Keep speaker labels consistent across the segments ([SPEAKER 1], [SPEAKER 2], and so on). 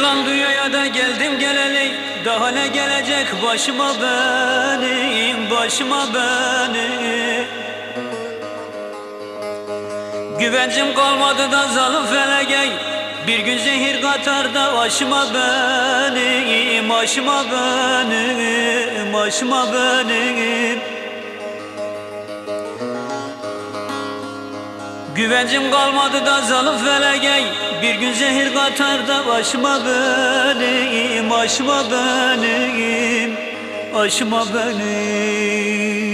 [SPEAKER 1] Yalan dünyaya da geldim geleli. Daha ne gelecek? Başıma benim Başıma benim. Güvencim kalmadı da zalim felege. Bir gün zehir katar da başıma benim Başıma benim Başıma benim. Güvencim kalmadı da zalim felege Bir gün zehir katar da başıma benim Başıma benim Başıma benim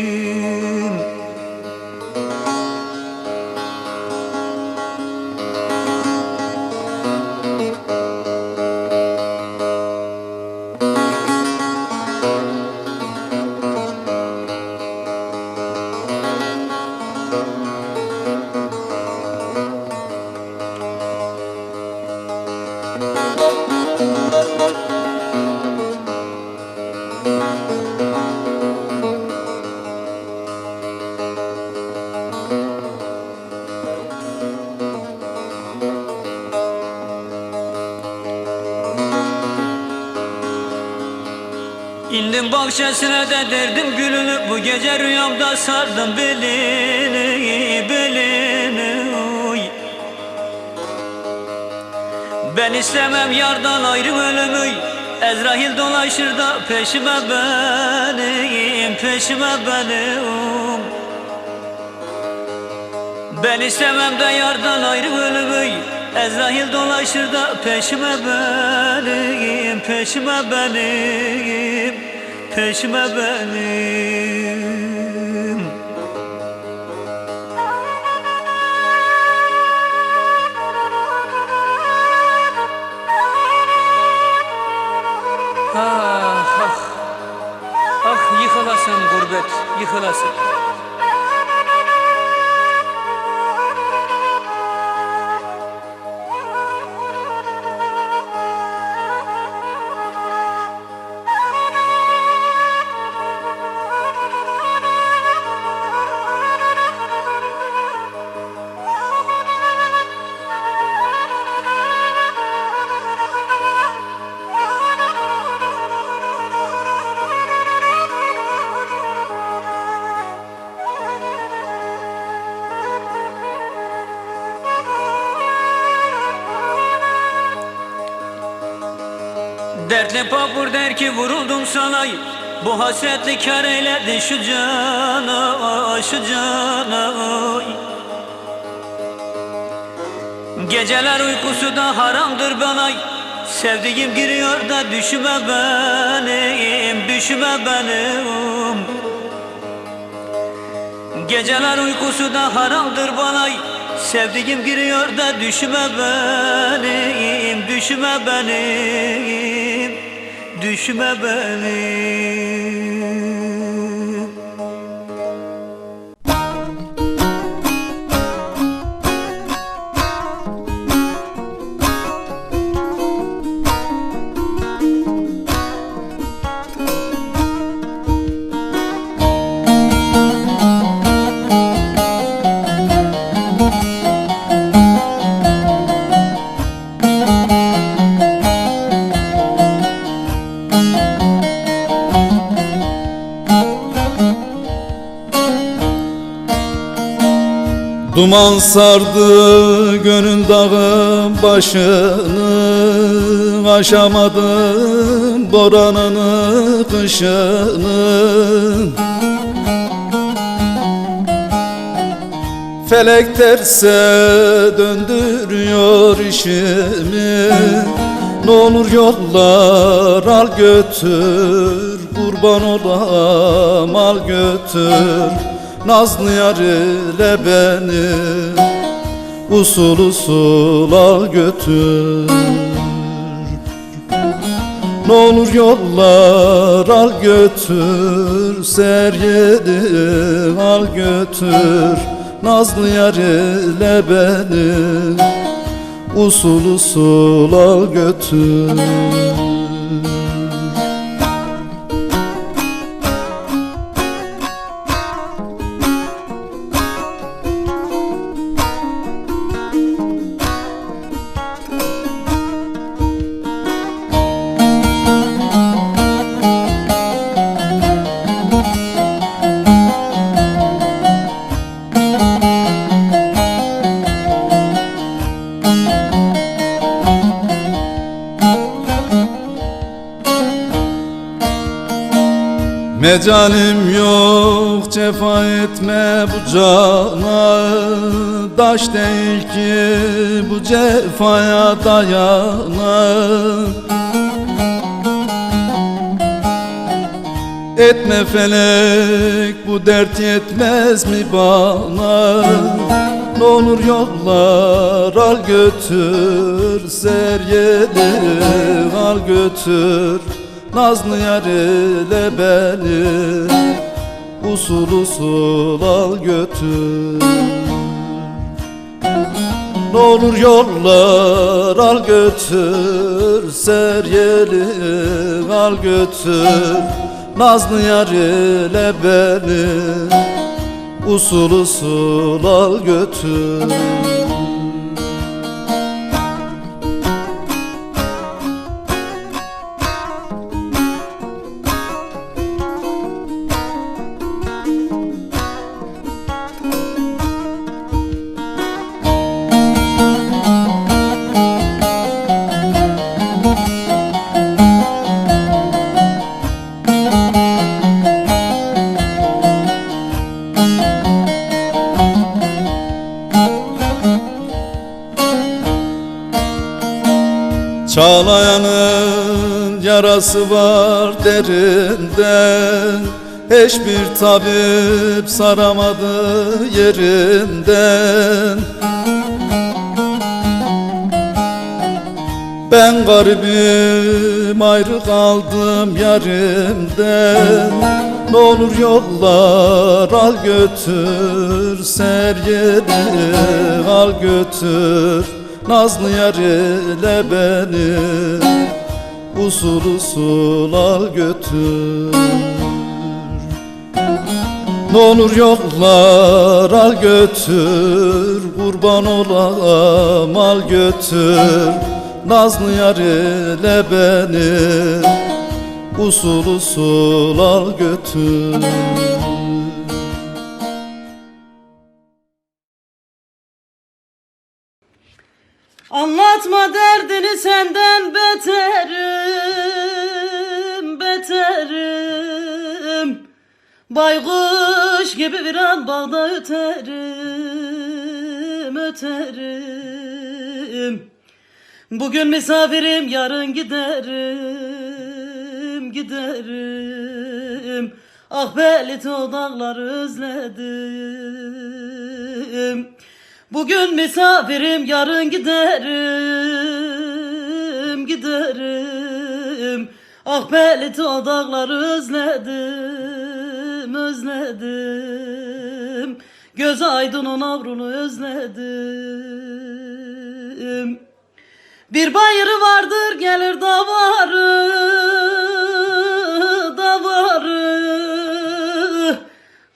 [SPEAKER 1] İndim bahçesine de derdim gülünü. Bu gece rüyamda sardım belini belini. Oy. Ben istemem yardan ayrı ölümü. Ezrahil dolaşır da peşime benim Peşime benim. Ben istemem de yardan ayrı ölümü. Ezrahil dolaşır da peşime benim Peşime benim Peşime benim. Ah ah. Ah yıkılasın gurbet yıkılasın Dertli papur der ki vuruldum sana. Bu hasretli kar eyledi şu cana Şu cana. Geceler uykusu da haramdır bana. Sevdiğim giriyor da düşüme benim Düşüme benim. Geceler uykusu da haramdır bana Sevdiğim giriyor da düşüme benim Düşüme benim Düşüme benim
[SPEAKER 2] Duman sardı gönül dağın başını Aşamadım boranını kışını. Felek terse döndürüyor işimi Ne olur yollar al götür Kurban olam al götür Nazlı yar ile beni Usul usul al götür. Ne olur yollar al götür Ser yedi al götür. Nazlı yar ile beni Usul usul al götür Mecalim yok cefa etme bu cana. Daş değil ki bu cefaya dayana. Etme felek bu dert yetmez mi bana? Ne olur yollar al götür Seryeli al götür Nazlı yar ile beni Usul usul al götür. Ne olur yollar al götür Seryeli al götür. Nazlı yar ile beni Usul usul al götür yarası var derinden Hiçbir tabip saramadı yerinden Ben garibim ayrı kaldım yarimden Ne olur yollar al götür Seryeli al götür Nazlı yar ile beni Usul usul al götür. Ne olur yollar al götür. Kurban olam al götür. Nazlı yar ile beni. Usul usul al götür
[SPEAKER 3] Anlatma derdini senden beterim, beterim. Baykuş gibi bir an bağda öterim, öterim. Bugün misafirim, yarın giderim, giderim. Ah belit o özledim Bugün misafirim, yarın giderim, giderim. Ah belit o dağları özledim, özledim. Göz aydının avrunu özledim. Bir bayırı vardır gelir davarı, davarı.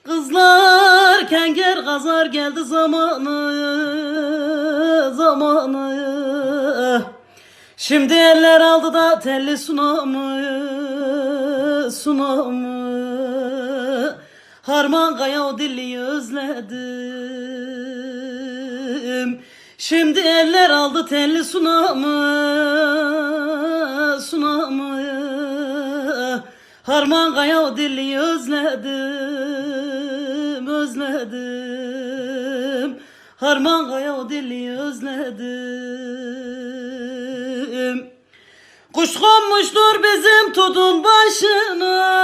[SPEAKER 3] Kızlar kenger kazar geldi zamanı, zamanı. Şimdi eller aldı da telli sunamı, sunamı. Harman kaya o dilliyi özledim. Şimdi eller aldı telli sunamı, sunamı. Harman kaya o dilliyi özledim, özledim. Harmanaya o dili özledim. Kuş konmuştur bizim tutun başına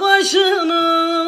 [SPEAKER 3] Başına.